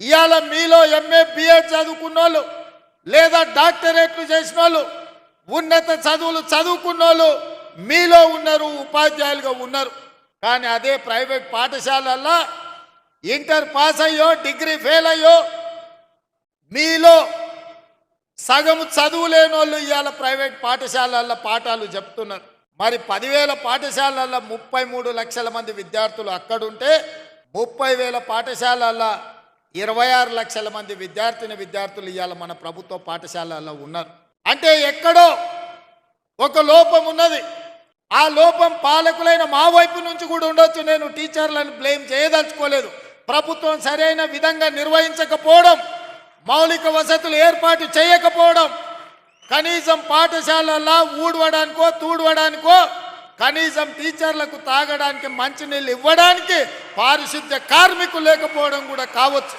ఇవాళ మీలో MA BA చదువుకున్న వాళ్ళు లేదా డాక్టరేట్లు చేసిన వాళ్ళు ఉన్నత చదువులు చదువుకున్న వాళ్ళు మీలో ఉన్నారు ఉపాధ్యాయులుగా ఉన్నారు. కానీ అదే ప్రైవేట్ పాఠశాలల్లో ఇంటర్ పాస్ అయ్యో డిగ్రీ ఫెయిల్ అయ్యో మీలో సగం చదువు లేని వాళ్ళు ఇవాళ ప్రైవేట్ పాఠశాలల్లో పాఠాలు చెప్తున్నారు. మరి పదివేల పాఠశాలల్లో ముప్పై మూడు లక్షల మంది విద్యార్థులు అక్కడుంటే ముప్పై వేల పాఠశాలల్లో ఇరవై ఆరు లక్షల మంది విద్యార్థిని విద్యార్థులు ఇవాళ మన ప్రభుత్వ పాఠశాలల్లో ఉన్నారు. అంటే ఎక్కడో ఒక లోపం ఉన్నది. ఆ లోపం పాలకులైన మా వైపు నుంచి కూడా ఉండొచ్చు. నేను టీచర్లను బ్లేమ్ చేయదలుచుకోలేదు. ప్రభుత్వం సరైన విధంగా నిర్వహించకపోవడం మౌలిక వసతులు ఏర్పాటు చేయకపోవడం కనీసం పాఠశాలల్లో ఊడవడానికో తూడవడానికో కనీసం టీచర్లకు తాగడానికి మంచినీళ్ళు ఇవ్వడానికి పారిశుద్ధ్య కార్మికులు లేకపోవడం కూడా కావచ్చు.